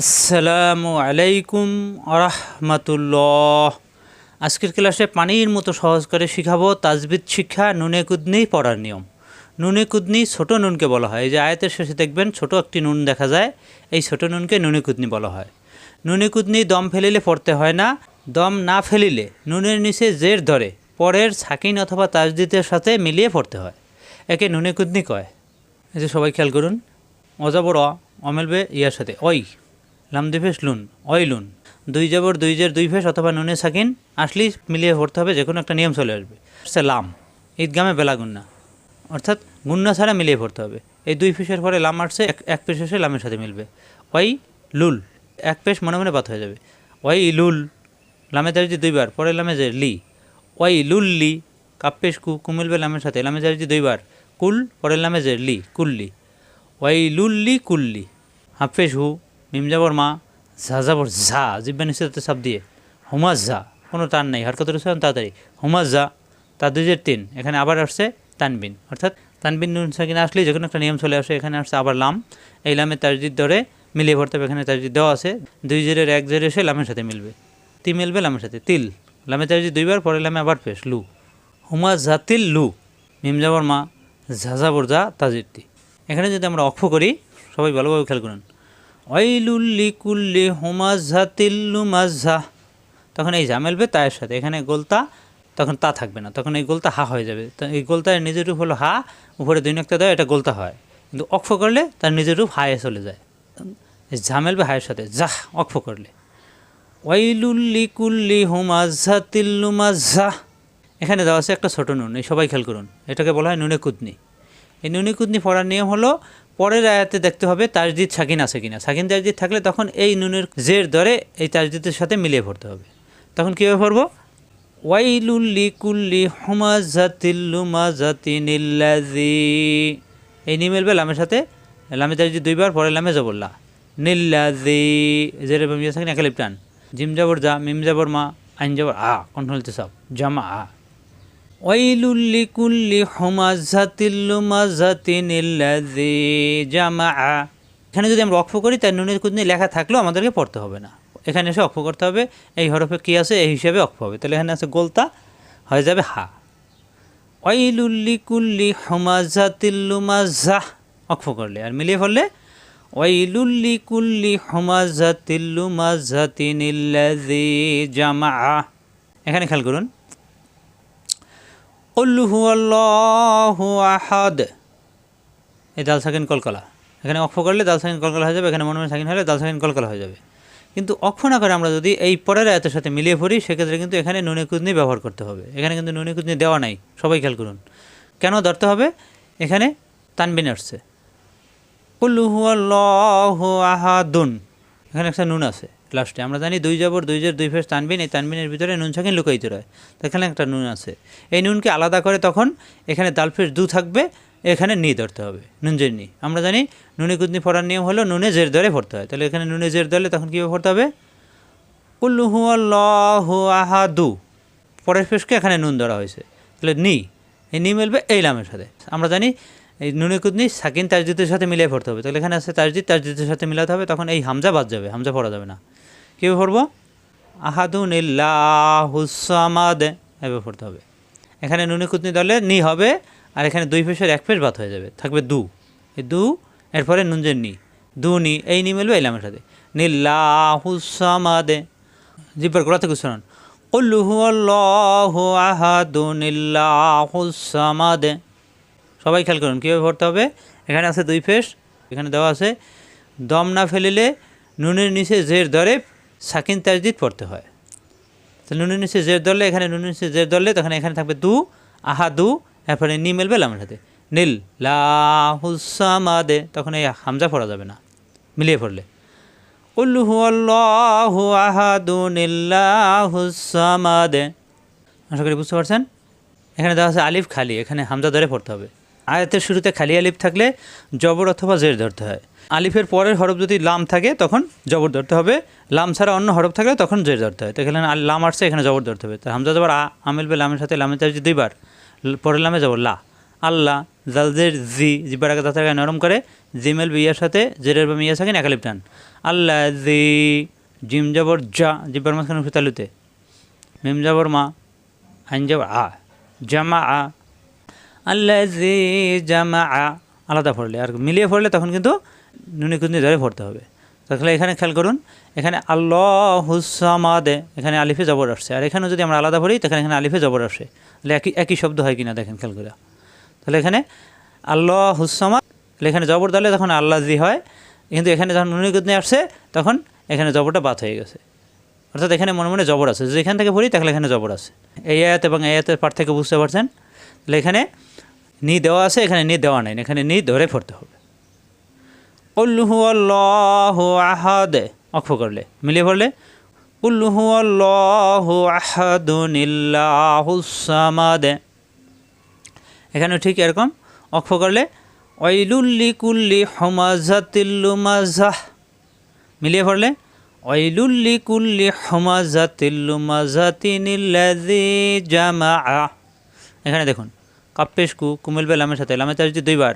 আসসালামু আলাইকুম আরহামাতুল্লাহ। আজকের ক্লাসে পানির মতো সহজ করে শিখাবো তাজবিদ শিক্ষা, নুনে কুদনি পড়ার নিয়ম। নুনে কুদনি ছোট নুনকে বলা হয়। এই যে আয়াতের শেষে দেখবেন ছোট একটি নুন দেখা যায়, এই ছোট নুনকে নুনে কুদনি বলা হয়। নুনে কুদনি দম ফেলিলে পড়তে হয় না। দম না ফেলিলে নুনের নিচে জের ধরে, পরের সাকিন অথবা তাজদিদের সাথে মিলিয়ে পড়তে হয়। একে নুনে কুদনি কয়। এই যে সবাই খেয়াল করুন। অজাবর অমেলবে ইয়ার সাথে ওই লাম দুই ফেস লুন। লুন দুই যাবর দুই জের, দুই ফেস অথবা নুনে সাকিন, আসলেই মিলিয়ে পড়তে হবে যে কোনো একটা নিয়ম চলে আসবে। সে লাম, ঈদগামে বেলা গুন্না। অর্থাৎ গুন্না ছাড়া মিলিয়ে পড়তে হবে। এই দুই ফেসের পরে লাম আসছে, এক এক পেশ এসে লামের সাথে মিলবে। ওই লুল, এক পেশ মনে মনে বাদ হয়ে যাবে। ওই লুল, লামে দাঁড়িয়ে দুইবার পরে লামে যে লি। ওই লুল লি, কাপ পেশ কু কু মিলবে লামের সাথে, লামে দাঁড়িয়ে দুইবার, কুল, পরের লামে যে লি কুল্লি ওয়াই লুল্লি কুল্লি হাফেজ হু মিমজাবর মা ঝাজাবর ঝা, জিব্বা নিচে সাপ দিয়ে। হুমাজ ঝা, কোনো টান নেই, হরকত রয়েছে তাড়াতাড়ি। হুমাজ ঝা তা দুইজের তিন, এখানে আবার আসছে তানবিন। অর্থাৎ তানবিন নুন সাকিন আসলেই যে কোনো একটা নিয়ম চলে আসে, এখানে আসছে আবার লাম। এই লামে তারজিদ ধরে মিলিয়ে ভরতে হবে, এখানে তারজিদ দেওয়া আছে। দুই জেরের এক জের এসে লামের সাথে মিলবে। তি মিলবে লামের সাথে, তিল। লামে তারজিদ দুইবার পরে লামে আবার পেশ, লু। হুমা জাতিল লু। মিমজাবর মা ঝাঝাবর যা তাজিরতি এখানে যদি আমরা অক্ষ করি, সবাই ভালোভাবে খেয়াল করুন। ওয়াইলুল্লি কুল্লি হুমাঝা তিল্লু মাঝা তখন এই যা মেলবে তায়ের সাথে, এখানে গোলতা, তখন তা থাকবে না, তখন এই গোলতা হা হয়ে যাবে। তো এই গোলতার নিজের রূপ হলো হা, উপরে দুই নক্তা দেয় এটা গোলতা হয়। কিন্তু অক্ষ করলে তার নিজের রূপ হায়ে চলে যায়। ঝামেলবে হায়ের সাথে, যাহ অক্ষ করলে। ওয়াইলুল্লি কুল্লি হুমাঝা তিল্লু মাঝা এখানে দেওয়া আছে একটা ছোটো নুন, এই সবাই খেয়াল করুন। এটাকে বলা হয় নুনে কুদনি। এই নুনে কুদনি পড়ার নিয়ম হলো পরের আয়াতে দেখতে হবে তাজদিদ সাকিন আছে কিনা। সাকিন তাজদিদ থাকলে তখন এই নুনের জের দরে এই তাজদিদের সাথে মিলিয়ে পড়তে হবে। তখন কীভাবে পড়ব? ওয়াইলুল্লি কুল্লি হুমাজাতিল্লু মাজাতিনিল্লাজি এই নি মিলবে লামের সাথে, লামে তাজদিদ দুইবার পরে লামে জবরলা। নিল্লাজি জের মিয়া সাকিন একালিপ জিম যাবর যা মিম যাবর মা, আইন যাবর আ কন্ট্রোল সব জামা আ। কুল্লি জামাআ। এখানে যদি আমরা অক্ষ করি, তার নুনের কুদনি লেখা থাকলেও আমাদেরকে পড়তে হবে না। এখানে এসে অক্ষ করতে হবে, এই হরফে কী আছে, এই হিসাবে অক্ষ হবে। তাহলে এখানে আছে গোলতা, হয়ে যাবে হা। ওয়াইলুল্লি কুল্লি হুমাজাতিল্লুমাজাহ অক্ষ করলে। আর মিলিয়ে ফেললে ওয়াইলুল্লি কুল্লি হুমাজাতিল্লুমাজাতিনিল্লাযী জামাআ। এখানে খেয়াল করুন আহাদ এই দাল সাকিন কলকলা। এখানে অক্ষ করলে দাল সাকিন কলকলা হয়ে যাবে, এখানে মনে মনে সাকিন হলে দাল সাকিন কলকলা হয়ে যাবে। কিন্তু অক্ষ না করে আমরা যদি এই পরের আয়াতের সাথে মিলিয়ে পড়ি, সেক্ষেত্রে কিন্তু এখানে নুনে কুদনি ব্যবহার করতে হবে। এখানে কিন্তু নুনে কুদনি দেওয়া নাই, সবাই খেয়াল করুন। কেন ধরতে হবে? এখানে তানবিন আসছে। কুল্লুহু আহাদুন এখানে একটা নুন আছে। লাস্টে। আমরা জানি দুই জবর, দুই জের, দুই ফেস তানবিন, এই তানবিনের ভিতরে নুন সাকিন লুকাইতে রয়। তো এখানে একটা নুন আছে। এই নুনকে আলাদা করে তখন এখানে দাল ফেস দু থাকবে, এখানে নি ধরতে হবে, নুন জের নি। আমরা জানি নুনে কুদনি পড়ার নিয়ম হলো নুনে জের ধরে পড়তে হয়। তাহলে এখানে নুনে জের ধরলে তখন কীভাবে পড়তে হবে? কুল্লু হুয়াল্লাহু আহাদু। পরের ফেসকে এখানে নুন ধরা হয়েছে। তাহলে নি, এই নি মিলবে এই লামের সাথে। আমরা জানি এই নুনে কুদনি সাকিন তাজদিদের সাথে মিলিয়ে পড়তে হবে। তাহলে এখানে আছে তাজদিদ, তাজদিদের সাথে মিলাতে হবে, তখন এই হামজা বাদ যাবে, হামজা পড়া যাবে না। কীভাবে পড়ব? আহাদুন এভাবে পড়তে হবে। এখানে নুনে কুদনি দলে নি হবে, আর এখানে দুই ফেসের এক ফেস বাদ হয়ে যাবে। থাকবে দু। এই দু, এরপরে নুনজের নি। দু, নি, এই নি মিলবে, এই লামের সাথে। নিল্লাহুসামাদে জিব্বার গোড়া থেকে শুনুন উল্লুহু আল্লাহ আহাদুন ইল্লাহুসামাদে সবাই খেয়াল করুন, কীভাবে পড়তে হবে? এখানে আছে দুই ফেস, এখানে দেওয়া আছে, দম না ফেলিলে নুনের নিচে জের ধরে সাকিন তাজদিদ পড়তে হয়। তো নুনের নিচে জের ধরলে এখানে নুনের নিচে জের ধরলে তখন এখানে থাকবে দু আহা দু এরপরে নি মেলবে লামের সাথে নীল লাহুসামাদে তখন এই হামজা পড়া যাবে না, মিলিয়ে পড়লে। উল্লুহু আল্লাহু আহাদু নিল্লাহুসামাদে আশা করি বুঝতে পারছেন? এখানে দেওয়া আছে আলিফ খালি, এখানে হামজা ধরে পড়তে হবে। আয়াতের শুরুতে খালি আলিফ থাকলে জবর অথবা জের ধরতে হয়। আলিফের পরের হরফ যদি লাম থাকে, তখন জবর ধরতে হবে। লাম ছাড়া অন্য হরফ থাকলে তখন জের ধরতে হয়। তো এখানে আল- লাম আসছে, এখানে জবর ধরতে হবে। তো হামজা জবর আ, আমিল বে লামের সাথে লামের চার্জি দুইবার। পরের লামে জবর লা। আল্লাহ জালজের জি, জিব্বার আগে গায়ে নরম করে, জিমেল বিয়ার সাথে জেরের বা মিয়া থাকেন একালিপ টান। আল্লাহ জি, জিম জবর যা জিব্বার মাঝখানে উঠে তালুতে মিম যাবর মা, আইন জবর আ। জামা আ আল্লাহ জি জামা আলাদা পড়লে, আর মিলিয়ে পড়লে তখন কিন্তু নুনি কুন্দি ধরে পড়তে হবে। তাহলে এখানে খেয়াল করুন, এখানে আল্লাহ হুসামাদে এখানে আলিফে জবর আসছে। আর এখানে যদি আমরা আলাদা পড়ি তাহলে এখানে আলিফে জবর আসে। তাহলে একই একই শব্দ হয় কিনা দেখেন খেয়াল করে। তাহলে এখানে আল্লাহ হুসামাদ তাহলে এখানে জবর দিলে তখন আল্লাহ জি হয়। কিন্তু এখানে যখন নুনি কুদনি আসছে, তখন এখানে জবরটা বাদ হয়ে গেছে। অর্থাৎ এখানে মনে মনে জবর আছে। যদি এখান থেকে পড়ি, তাহলে এখানে জবর আছে। এই আয়াত এবং এই আয়াতের পার্থক্য বুঝতে পারছেন? তাহলে এখানে নি দেওয়া আছে, এখানে নি দেওয়া নাই, এখানে নি ধরে পড়তে হবে। উল্লুহু আল্লাহ আহাদে, অক্ষ করলে, মিলিয়ে পড়লে উল্লুহু আল্লাহ আহাদুনিল্লাহুসামাদে এখানেও ঠিক এরকম, অক্ষ করলে ওয়াইলুল্লি কুল্লি হমাজাতিল্লুমাজাহ মিলিয়ে পড়লে ওয়াইলুল্লি কুল্লি হমাজাতিল্লুমাজাতিনিল্লাযী জামা এখানে দেখুন কাপ্পেশ কু কুমিল বে লামের সাথে। লামে যদি দুইবার।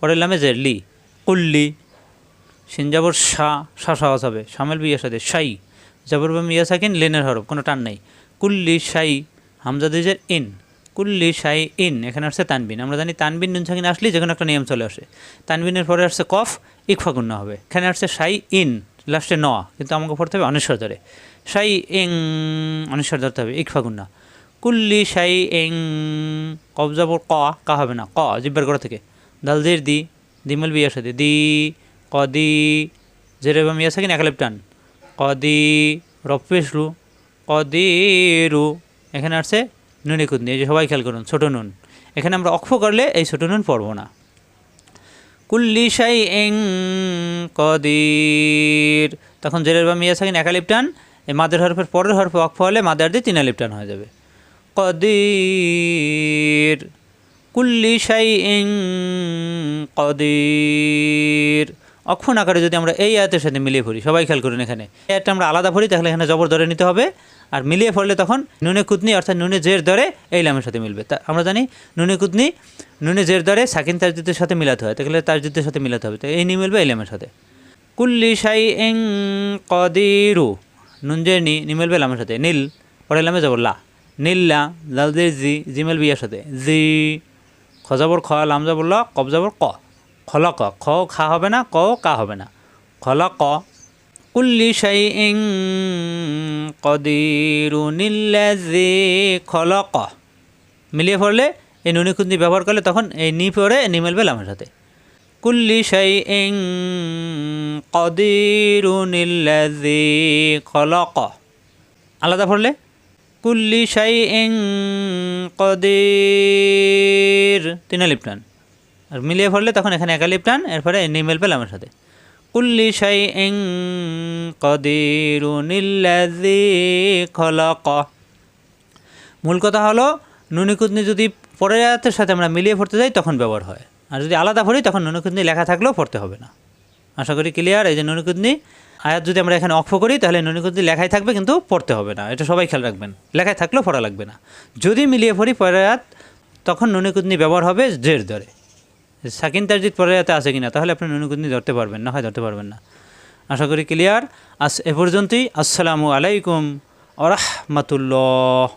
পরে লামে জের লি। কুল্লি। সিনজাবর শাহ শাহ সহজ হবে। সামেল বিয়ার সাথে শাই। জাবর বা মিয়া সাকিন, লেনের হরফ, কোনো টান নাই। কুল্লি শাই, হামজা দিজের ইন। কুল্লি শাই ইন, এখানে আসছে তানবিন। আমরা জানি তানবিন নুন সাকিন আসলে যে কোনো একটা নিয়ম চলে আসে। তানবিনের পরে আসছে কফ, ইকফা গুন্না হবে। এখানে আসছে শাই ইন, লাস্টে ন কিন্তু আমাকে পড়তে হবে অনেশ্বর ধরে শাই ইং অনেশ্বর ধরতে হবে ইকফা গুন্না কুল্লি শাই ইং কবজাবর ক, কা হবে না, ক, জিব্বার করা থেকে। দালজির দি, দিমল বিয়ার সাথে, দি কদি জেরে বা মিয়া সাকিন একালেপ টান। কদি রপেশ রু। কদিরু এখানে আসছে নুনি কুদনি এই যে সবাই খেয়াল করুন, ছোটো নুন। এখানে আমরা অক্ষ করলে এই ছোটো নুন পড়ব না। কুল্লি শাই এং কদির তখন জেরের বা মিয়া সাকিন একালিপ টান, এই মাদের হরফের পরের হরফে অক্ষ হলে মাদার দিয়ে তিন আলিপ হয়ে যাবে। কদির কুল্লি শাই ইং কদির অক্ষণ আকারে যদি আমরা এই আয়াতের সাথে মিলিয়ে পড়ি, সবাই খেয়াল করুন এখানে। আয়াতটা আমরা আলাদা পড়ি, তাহলে এখানে জবর ধরে নিতে হবে। আর মিলিয়ে পড়লে তখন নুনে কুতনি, অর্থাৎ নুনে জের দরে এই লামের সাথে মিলবে। তা আমরা জানি নুনে কুতনি, নুনে জের দরে সাকিন তাজদিদের সাথে মিলাতে হয়। তাহলে তাজদিদের সাথে মিলাতে হবে। তো এই নি মিলবে এই লামের সাথে। কুল্লি শাই ইং কদিরু। নুন জের নি মিলবে লামের সাথে। নীল পরে লামে জবর লা। নীল্লা লাল দিয়ে জি জি মিলবে ইয়ার সাথে। জি, খজাবর খ লাম যাবর ল কব যাবর ক। খল ক খ খা হবে না, ক কা হবে না। খল ক কুল্লি শাই ইং কদিরু নিল্লাজি খল ক মিলিয়ে পড়লে এই নুনি খুন্দি ব্যবহার করলে তখন এই নি পরে নি মিলবে লামের সাথে। কুল্লি শাই ইং কদিরু নিল্লাজি খল ক আলাদা পড়লে কুল্লি শাই এং কদির তিন লিপটান আর মিলিয়ে পড়লে তখন এখানে একা লিপটান এরপরে নিমেল পেলাম আমার সাথে। কুল্লি শাই এং কদিরু খলক। মূল কথা হলো নুনিকুদনি যদি আয়াতের সাথে আমরা মিলিয়ে পড়তে যাই, তখন ব্যবহার হয়। আর যদি আলাদা পড়ি তখন নুনিকুদনি লেখা থাকলেও পড়তে হবে না। আশা করি ক্লিয়ার এই যে নুনিকুদনি আয়াত যদি আমরা এখানে অক্ষ করি, তাহলে নুনিকুদ্দি লেখাই থাকবে কিন্তু পড়তে হবে না। এটা সবাই খেয়াল রাখবেন। লেখায় থাকলেও পড়া লাগবে না। যদি মিলিয়ে পড়ি পরায়াত তখন নুনিকুদ্নি ব্যবহার হবে জের ধরে। সাকিন তারজিৎ পরায়াতে আছে কিনা, তাহলে আপনি নুনিকুদ্নি ধরতে পারবেন না, হয় ধরতে পারবেন না। আশা করি ক্লিয়ার আস এ পর্যন্তই। আসসালামু আলাইকুম আরহামাতুল্লাহ